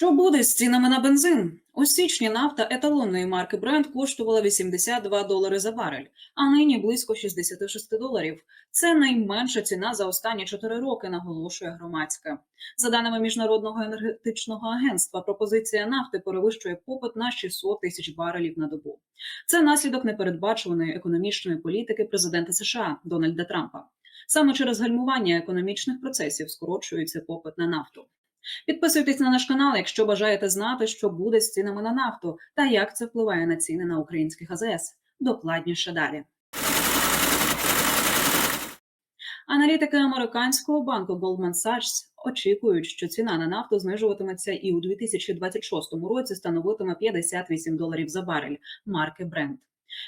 Що буде з цінами на бензин? У січні нафта еталонної марки Brent коштувала 82 долари за барель, а нині близько 66 доларів. Це найменша ціна за останні 4 роки, наголошує громадська. За даними міжнародного енергетичного агентства, пропозиція нафти перевищує попит на 600 тисяч барелів на добу. Це наслідок непередбачуваної економічної політики президента США Дональда Трампа. Саме через гальмування економічних процесів скорочується попит на нафту. Підписуйтесь на наш канал, якщо бажаєте знати, що буде з цінами на нафту та як це впливає на ціни на українських АЗС. Докладніше далі. Аналітики американського банку Goldman Sachs очікують, що ціна на нафту знижуватиметься і у 2026 році становитиме 58 доларів за барель марки Brent.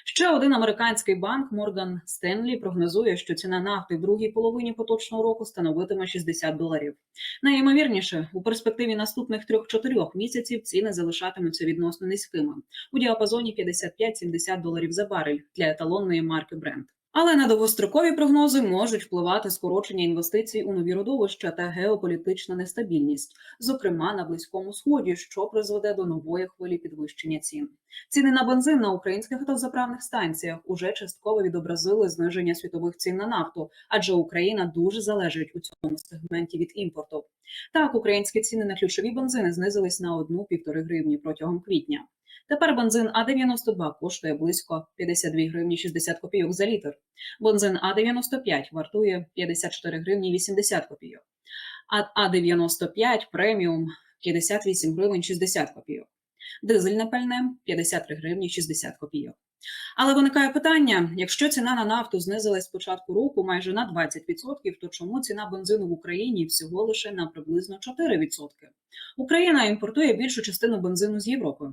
Ще один американський банк Морган Стенлі прогнозує, що ціна нафти в другій половині поточного року становитиме 60 доларів. Найімовірніше, у перспективі наступних 3-4 місяців ціни залишатимуться відносно низькими у діапазоні 55-70 доларів за барель для еталонної марки Brent. Але на довгострокові прогнози можуть впливати скорочення інвестицій у нові родовища та геополітична нестабільність, зокрема на близькому сході, що призведе до нової хвилі підвищення цін. Ціни на бензин на українських автозаправних станціях уже частково відобразили зниження світових цін на нафту, адже Україна дуже залежить у цьому сегменті від імпорту. Так, українські ціни на ключові бензини знизились на 1-1,5 гривні протягом квітня. Тепер бензин А92 коштує близько 52 гривні 60 копійок за літр. Бензин А95 вартує 54 гривні 80 копійок. А А95 преміум 58 гривень 60 копійок. Дизельне пальне 53 гривні 60 копійок. Але виникає питання: якщо ціна на нафту знизилась з початку року майже на 20%, то чому ціна бензину в Україні всього лише на приблизно 4%? Україна імпортує більшу частину бензину з Європи.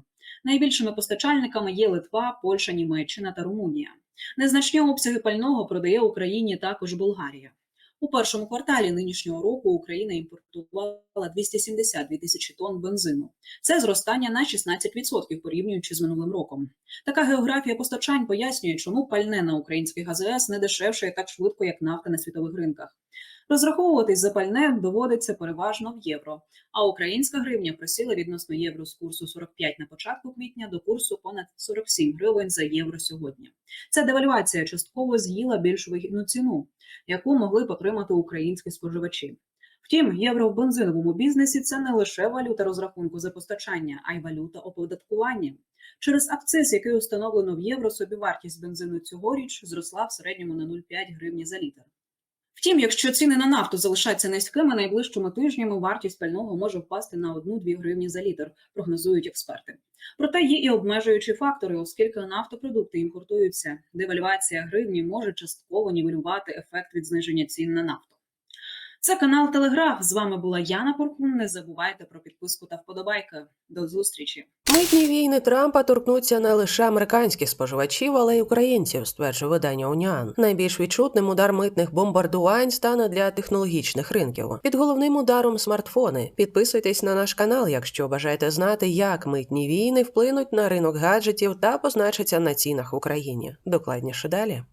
Найбільшими постачальниками є Литва, Польща, Німеччина та Румунія. Незначні обсяги пального продає Україні також Болгарія. У першому кварталі нинішнього року Україна імпортувала 272 тисячі тонн бензину. Це зростання на 16% порівнюючи з минулим роком. Така географія постачань пояснює, чому пальне на українських АЗС не дешевше так швидко, як нафта на світових ринках. Розраховуватись за пальне доводиться переважно в євро, а українська гривня просіла відносно євро з курсу 45 на початку квітня до курсу понад 47 гривень за євро сьогодні. Ця девальвація частково з'їла більш вигідну ціну, яку могли б отримати українські споживачі. Втім, євро в бензиновому бізнесі це не лише валюта розрахунку за постачання, а й валюта оподаткування. Через акциз, який установлено в євро, собівартість бензину цьогоріч зросла в середньому на 0,5 гривні за літр. Втім, якщо ціни на нафту залишаться низькими, найближчими тижнями вартість пального може впасти на 1-2 гривні за літр, прогнозують експерти. Проте є і обмежуючі фактори, оскільки нафтопродукти імпортуються. Девальвація гривні може частково нівелювати ефект від зниження цін на нафту. Це канал Телеграф. З вами була Яна Поркун. Не забувайте про підписку та вподобайки. До зустрічі. Митні війни Трампа торкнуться не лише американських споживачів, але й українців, стверджує видання Уніан. Найбільш відчутним удар митних бомбардувань стане для технологічних ринків. Під головним ударом смартфони. Підписуйтесь на наш канал, якщо бажаєте знати, як митні війни вплинуть на ринок гаджетів та позначаться на цінах в Україні. Докладніше далі.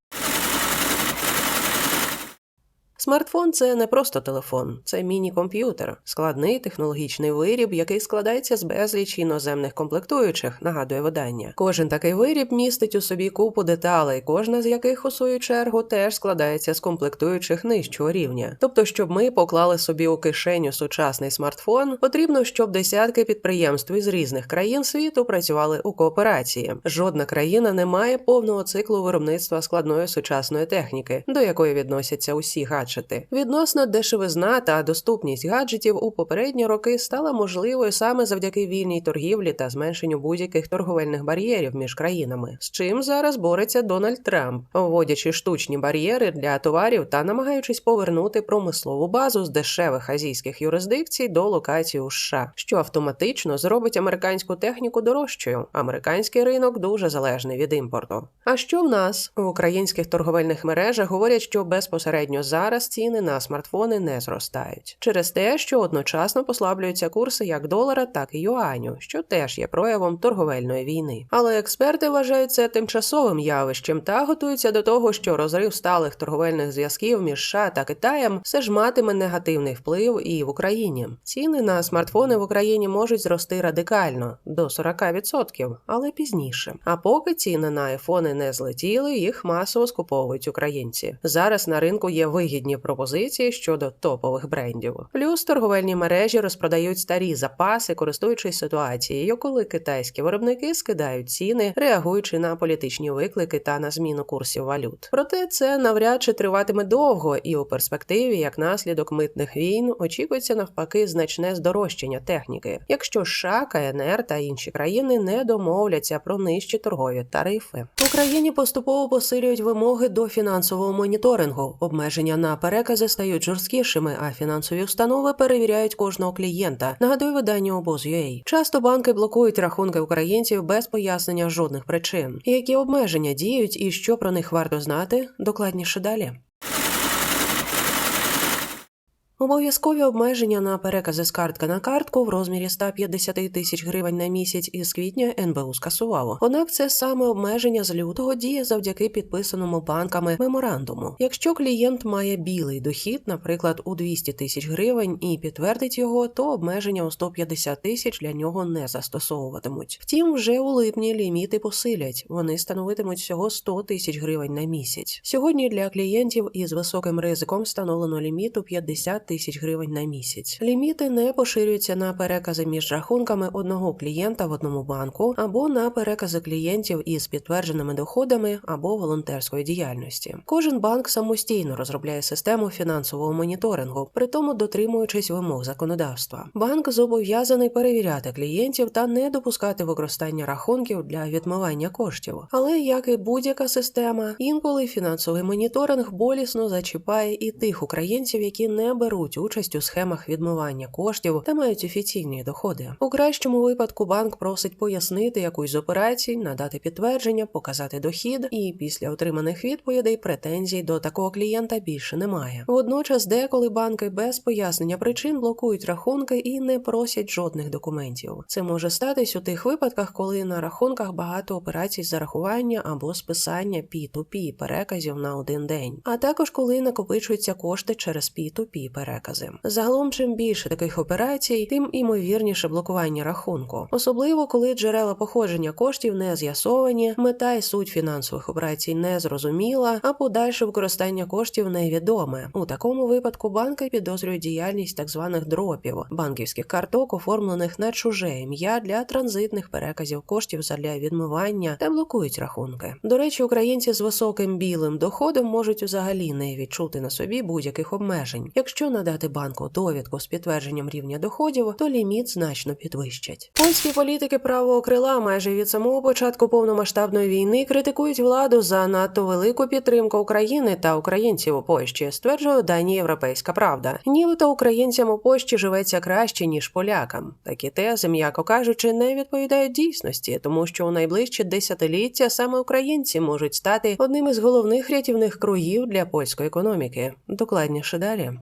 Смартфон це не просто телефон, це міні-комп'ютер, складний технологічний виріб, який складається з безлічі іноземних комплектуючих, нагадує видання. Кожен такий виріб містить у собі купу деталей, кожна з яких у свою чергу теж складається з комплектуючих нижчого рівня. Тобто, щоб ми поклали собі у кишеню сучасний смартфон, потрібно, щоб десятки підприємств із різних країн світу працювали у кооперації. Жодна країна не має повного циклу виробництва складної сучасної техніки, до якої відносяться усі гаджети гаджети. Відносно дешевизна та доступність гаджетів у попередні роки стала можливою саме завдяки вільній торгівлі та зменшенню будь-яких торговельних бар'єрів між країнами, з чим зараз бореться Дональд Трамп, вводячи штучні бар'єри для товарів та намагаючись повернути промислову базу з дешевих азійських юрисдикцій до локацій у США, що автоматично зробить американську техніку дорожчою. Американський ринок дуже залежний від імпорту. А що в нас в українських торговельних мережах говорять, що безпосередньо зараз ціни на смартфони не зростають через те, що одночасно послаблюються курси як долара, так і юаню, що теж є проявом торговельної війни. Але експерти вважають це тимчасовим явищем та готуються до того, що розрив сталих торговельних зв'язків між США та Китаєм все ж матиме негативний вплив і в Україні. Ціни на смартфони в Україні можуть зрости радикально до 40%, але пізніше. А поки ціни на айфони не злетіли, їх масово скуповують українці. Зараз на ринку є вигідні пропозиції щодо топових брендів. Плюс торговельні мережі розпродають старі запаси, користуючись ситуацією, коли китайські виробники скидають ціни, реагуючи на політичні виклики та на зміну курсів валют. Проте це навряд чи триватиме довго, і у перспективі, як наслідок митних війн, очікується навпаки значне здорожчання техніки, якщо США, КНР та інші країни не домовляться про нижчі торгові тарифи. В Україні поступово посилюють вимоги до фінансового моніторингу. Обмеження на перекази стають жорсткішими, а фінансові установи перевіряють кожного клієнта. Нагадує видання обоз.ua. Часто банки блокують рахунки українців без пояснення жодних причин. Які обмеження діють і що про них варто знати, докладніше далі. Обов'язкові обмеження на перекази з картки на картку в розмірі 150 тисяч гривень на місяць із квітня НБУ скасувало. Однак це саме обмеження з лютого діє завдяки підписаному банками меморандуму. Якщо клієнт має білий дохід, наприклад, у 200 тисяч гривень, і підтвердить його, то обмеження у 150 тисяч для нього не застосовуватимуть. Втім, вже у липні ліміти посилять. Вони становитимуть всього 100 тисяч гривень на місяць. Сьогодні для клієнтів із високим ризиком встановлено ліміт у 50 тисяч гривень на місяць. Ліміти не поширюються на перекази між рахунками одного клієнта в одному банку або на перекази клієнтів із підтвердженими доходами або волонтерської діяльності. Кожен банк самостійно розробляє систему фінансового моніторингу, при тому дотримуючись вимог законодавства. Банк зобов'язаний перевіряти клієнтів та не допускати використання рахунків для відмивання коштів. Але як і будь-яка система, інколи фінансовий моніторинг болісно зачіпає і тих українців, які не беруть участь у схемах відмивання коштів та мають офіційні доходи. У кращому випадку банк просить пояснити якусь з операцій, надати підтвердження, показати дохід, і після отриманих відповідей претензій до такого клієнта більше немає. Водночас, деколи банки без пояснення причин блокують рахунки і не просять жодних документів. Це може статись у тих випадках, коли на рахунках багато операцій зарахування або списання P2P переказів на один день, а також коли накопичуються кошти через P2P перекази. Загалом, чим більше таких операцій, тим імовірніше блокування рахунку, особливо коли джерела походження коштів не з'ясовані, мета і суть фінансових операцій не зрозуміла, а подальше використання коштів невідоме. У такому випадку банки підозрюють діяльність так званих дропів банківських карток, оформлених на чуже ім'я для транзитних переказів коштів задля відмивання та блокують рахунки. До речі, українці з високим білим доходом можуть взагалі не відчути на собі будь-яких обмежень. Якщо надати банку довідку з підтвердженням рівня доходів, то ліміт значно підвищать. Польські політики правого крила майже від самого початку повномасштабної війни критикують владу за надто велику підтримку України та українців у Польщі, стверджує дані Європейська Правда. Нібито українцям у Польщі живеться краще ніж полякам. Такі тези, м'яко кажучи, не відповідають дійсності, тому що у найближчі десятиліття саме українці можуть стати одним із головних рятівних кругів для польської економіки. Докладніше далі.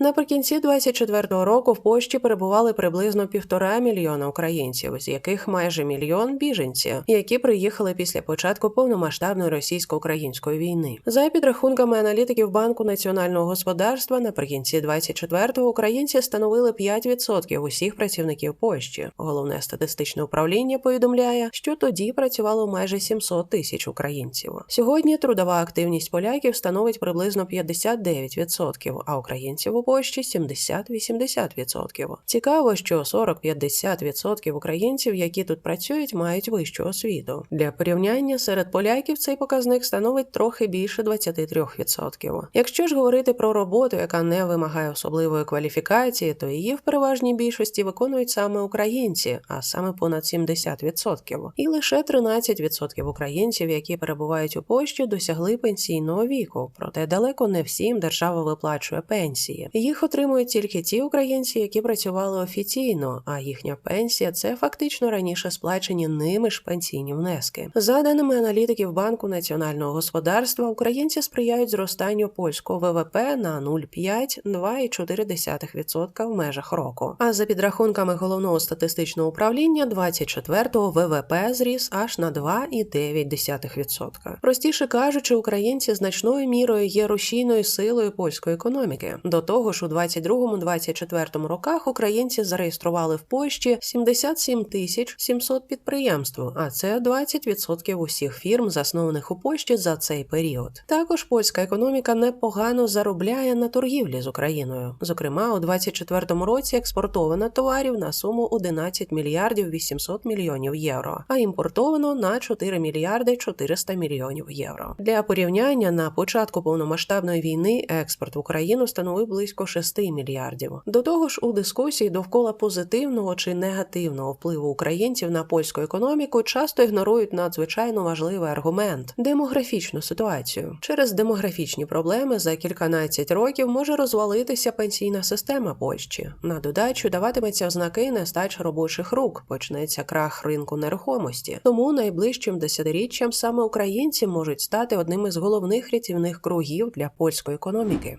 Наприкінці 24-го року в Польщі перебували приблизно півтора мільйона українців, з яких майже мільйон біженці, які приїхали після початку повномасштабної російсько-української війни. За підрахунками аналітиків банку національного господарства, наприкінці 24-го українці становили 5% усіх працівників Польщі. Головне статистичне управління повідомляє, що тоді працювало майже 700 тисяч українців. Сьогодні трудова активність поляків становить приблизно 59%, а українців у Польщі 70-80%. Цікаво, що 40-50% українців, які тут працюють, мають вищу освіту. Для порівняння серед поляків цей показник становить трохи більше 23%. Якщо ж говорити про роботу, яка не вимагає особливої кваліфікації, то її в переважній більшості виконують саме українці, а саме понад 70%. І лише 13% українців, які перебувають у Польщі, досягли пенсійного віку. Проте далеко не всім держава виплачує пенсії. Їх отримують тільки ті українці, які працювали офіційно, а їхня пенсія це фактично раніше сплачені ними ж пенсійні внески. За даними аналітиків Банку національного господарства, українці сприяють зростанню польського ВВП на 0,5-2,4% в межах року. А за підрахунками головного статистичного управління, 24-го ВВП зріс аж на 2,9%. Простіше кажучи, українці значною мірою є рушійною силою польської економіки. До того ж, у 22-24 роках українці зареєстрували в Польщі 77 тисяч 700 підприємств, а це 20% усіх фірм, заснованих у Польщі за цей період. Також польська економіка непогано заробляє на торгівлі з Україною. Зокрема, у 24 році експортовано товарів на суму 11 мільярдів 800 мільйонів євро, а імпортовано на 4 мільярди 400 мільйонів євро. Для порівняння на початку повномасштабної війни експорт в Україну становив близько 6 мільярдів. До того ж, у дискусії довкола позитивного чи негативного впливу українців на польську економіку часто ігнорують надзвичайно важливий аргумент демографічну ситуацію. Через демографічні проблеми за кільканадцять років може розвалитися пенсійна система Польщі. На додачу даватиметься ознаки нестачі робочих рук, почнеться крах ринку нерухомості. Тому найближчим десятиріччям саме українці можуть стати одним із головних рятівних кругів для польської економіки.